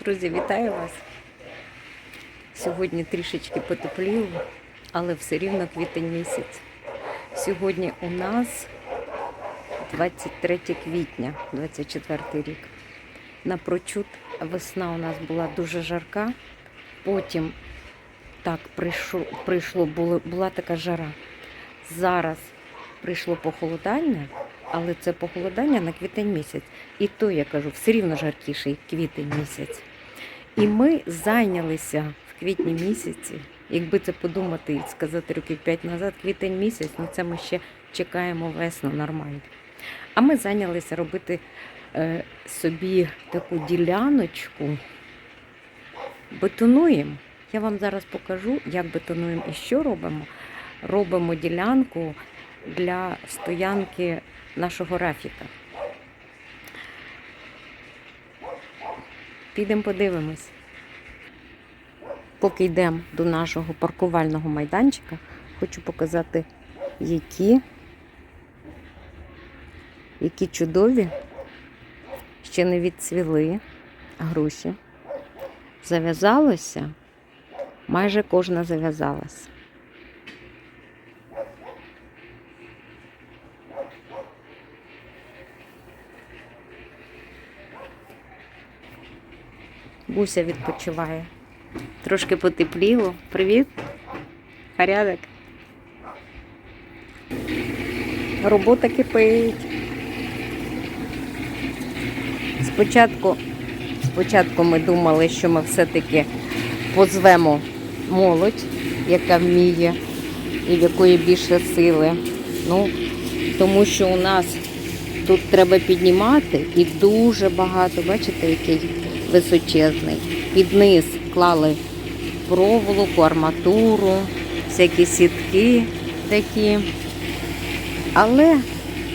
Друзі, вітаю вас. Сьогодні трішечки потепліло, але все рівно квітень місяць. Сьогодні у нас 23 квітня, 24 рік. Напрочуд весна у нас була дуже жарка. Потім так прийшло, прийшло було, була така жара. Зараз прийшло похолодання, але це похолодання на квітень місяць. І то, я кажу, все рівно жаркіший квітень місяць. І ми зайнялися в квітні місяці. Якби це подумати і сказати років 5 назад, квітень місяць, ну це ми ще чекаємо весну нормально. А ми зайнялися робити е, собі таку діляночку. Бетонуємо. Я вам зараз покажу, як бетонуємо і що робимо. Робимо ділянку для стоянки нашого рафіка. Підемо подивимось. Поки йдемо до нашого паркувального майданчика, хочу показати, які, які чудові, ще не відцвіли груші. Зав'язалося, майже кожна зав'язалась. Буся відпочиває. Трошки потепліло. Привіт. Порядок. Робота кипить. Спочатку, спочатку ми думали, що ми все-таки позвемо молодь, яка вміє і в якої більше сили. Ну, тому що у нас тут треба піднімати і дуже багато, бачите, який височезний. Під низ клали проволоку, арматуру, всякі сітки такі. Але,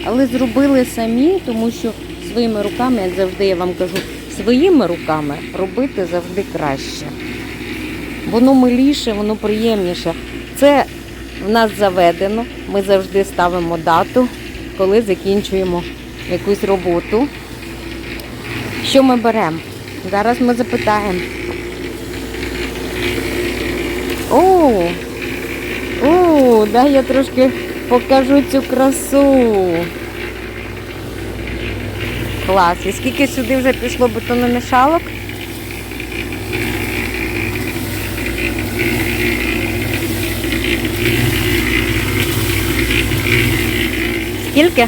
але зробили самі, тому що своїми руками, як завжди я вам кажу, своїми руками робити завжди краще. Воно миліше, воно приємніше. Це в нас заведено. Ми завжди ставимо дату, коли закінчуємо якусь роботу. Що ми беремо? Зараз ми запитаємо. О, о, дай я трошки покажу цю красу. Клас. І скільки сюди вже пішло бетономішалок? Скільки?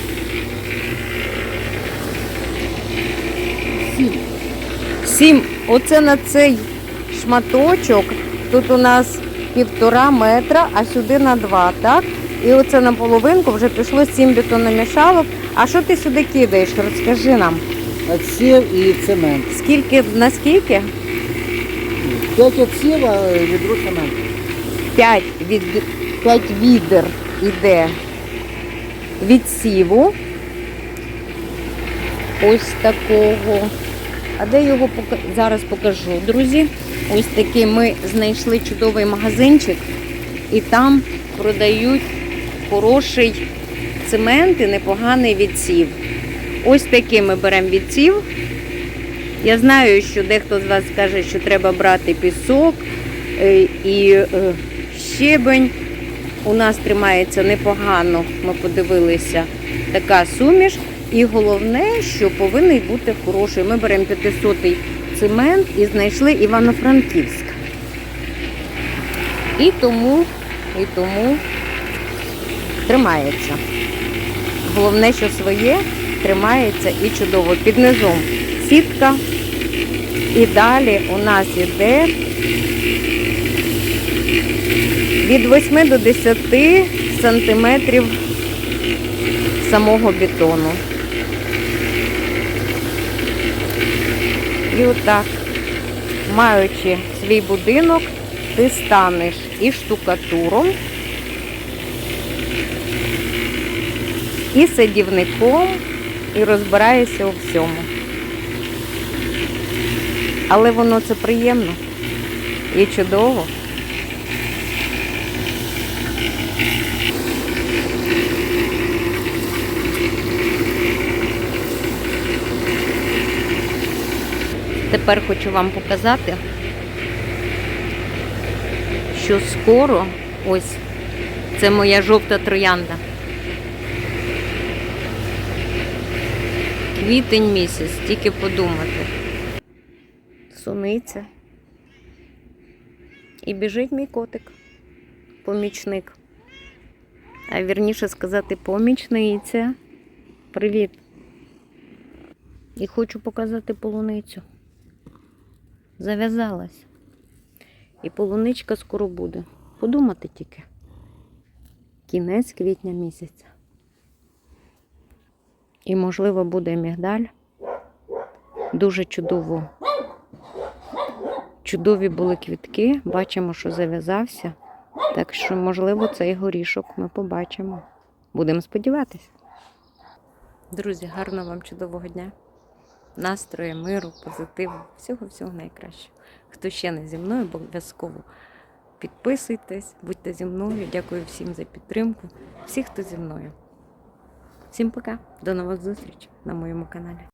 Сім. Сім. Оце на цей шматочок. Тут у нас півтора метра, а сюди на два, так? І оце на половинку вже пішло сім бетономішалок. А що ти сюди кидаєш? Розкажи нам. Отсів і цемент. Скільки, наскільки? П'ять отсів, а відро цемент. П'ять, від, п'ять відер іде відсіву. Ось такого. А де його пока... зараз покажу, друзі? Ось такий ми знайшли чудовий магазинчик, і там продають хороший цемент і непоганий відсів. Ось такий ми беремо відсів. Я знаю, що дехто з вас скаже, що треба брати пісок е, і е, щебень. У нас тримається непогано, ми подивилися, така суміш. І головне, що повинен бути хороший. Ми беремо 500-й цемент і знайшли Івано-Франківськ. І тому, і тому тримається. Головне, що своє тримається і чудово. Під низом сітка. І далі у нас іде від 8 до 10 сантиметрів самого бетону. І отак, маючи свій будинок, ти станеш і штукатуром, і садівником, і розбираєшся у всьому. Але воно це приємно і чудово. Тепер хочу вам показати, що скоро ось це моя жовта троянда. Квітень місяць, тільки подумати. Суниця. І біжить мій котик, помічник. А вірніше сказати, помічниця. Привіт. І хочу показати полуницю. Зав'язалась. І полуничка скоро буде. Подумати тільки. Кінець квітня місяця. І, можливо, буде мігдаль. Дуже чудово. Чудові були квітки. Бачимо, що зав'язався. Так що, можливо, цей горішок ми побачимо. Будемо сподіватися. Друзі, гарного вам чудового дня. Настрою, миру, позитиву, всього-всього найкращого. Хто ще не зі мною, обов'язково підписуйтесь, будьте зі мною. Дякую всім за підтримку. Всі, хто зі мною. Всім пока, до нових зустрічей на моєму каналі.